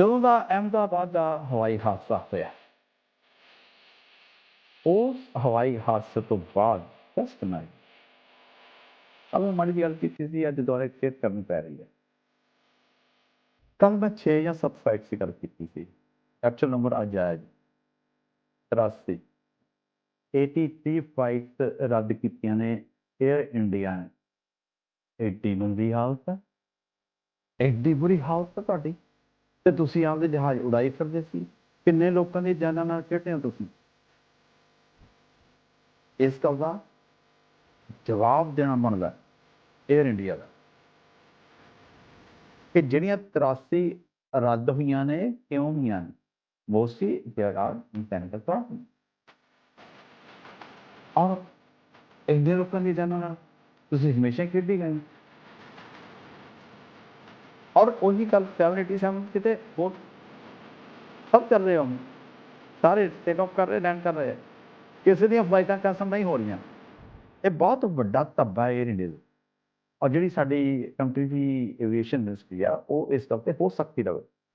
ਜਦੋਂ ਦਾ ਅਹਿਮਦਾਬਾਦ ਦਾ ਹਵਾਈ ਹਾਦਸਾ ਹੋਇਆ ਉਸ ਹਵਾਈ ਹਾਦਸੇ ਤੋਂ ਬਾਅਦ ਫਸਟ ਨਾਈਟ ਅਬ ਮਾੜੀ ਜਿਹੀ ਗੱਲ ਸੀ ਅੱਜ ਦੁਆਰਾ ਚੇਕ ਕਰਨੀ ਪੈ ਰਹੀ ਹੈ ਕੱਲ ਮੈਂ 6 ਜਾਂ 7 ਫਲਾਈਟਸ ਦੀ ਗੱਲ ਕੀਤੀ ਸੀ ਐਕਚੁਅਲ ਨੰਬਰ ਅੱਜ ਆਇਆ ਜੀ 83 83 ਫਲਾਈਟ ਰੱਦ ਕੀਤੀਆਂ ਨੇ 에ਅਰ ਇੰਡੀਆ ਨੇ ਐਡੀ ਮੰਦੀ ਹਾਲਤ ਹੈ ਐਡੀ ਬੁਰੀ ਹਾਲਤ ਹੈ ਤੁਹਾਡੀ ਤੇ ਤੁਸੀਂ ਆਪਦੇ ਜਹਾਜ਼ ਉਡਾਈ ਫਿਰਦੇ ਸੀ? ਕਿੰਨੇ ਲੋਕਾਂ ਦੀ ਜਾਨਾਂ ਨਾਲ ਖੇਡੇ ਹੋ ਤੁਸੀਂ? ਇਸ ਗੱਲ ਦਾ ਜਵਾਬ ਦੇਣਾ ਬਣਦਾ 에ਅਰ ਇੰਡੀਆ ਦਾ। ਕਿ ਜਿਹੜੀਆਂ 83 ਰੱਦ ਹੋਈਆਂ ਨੇ, ਕਿਉਂ ਹੋਈਆਂ ਨੇ? ਮੋਸਟਲੀ ਦੇਰ ਆਰ ਮਕੈਨੀਕਲ ਪ੍ਰੋਬਲਮ ਔਰ ਇੰਨੇ ਲੋਕਾਂ ਦੀ ਜਾਨਾਂ ਨਾਲ ਤੁਸੀਂ ਹਮੇਸ਼ਾ ਖੇਡੀ ਗਏ ਔਰ ਉਹੀ ਗੱਲ 787 ਕਿਤੇ ਬਹੁਤ ਸਭ ਚੱਲ ਰਹੇ ਹੋਣ ਸਾਰੇ ਟੇਕ ਆਫ ਕਰ ਰਹੇ ਲੈਂਡ ਕਰ ਰਹੇ ਕਿਸੇ ਦੀਆਂ ਫਲਾਈਟਾਂ ਕੈਂਸਲ ਨਹੀਂ ਹੋ ਰਹੀਆਂ। ਇਹ ਬਹੁਤ ਵੱਡਾ ਧੱਬਾ ਹੈ 에ਅਰ ਇੰਡੀਆ ਦਾ ਔਰ ਜਿਹੜੀ ਸਾਡੀ ਕੰਟਰੀ ਦੀ ਐਵੀਏਸ਼ਨ ਇੰਡਸਟਰੀ ਆ, ਉਹ ਇਸ ਗੱਲ ਤੇ ਹੋ ਸਕਦੀ ਰਵੇ।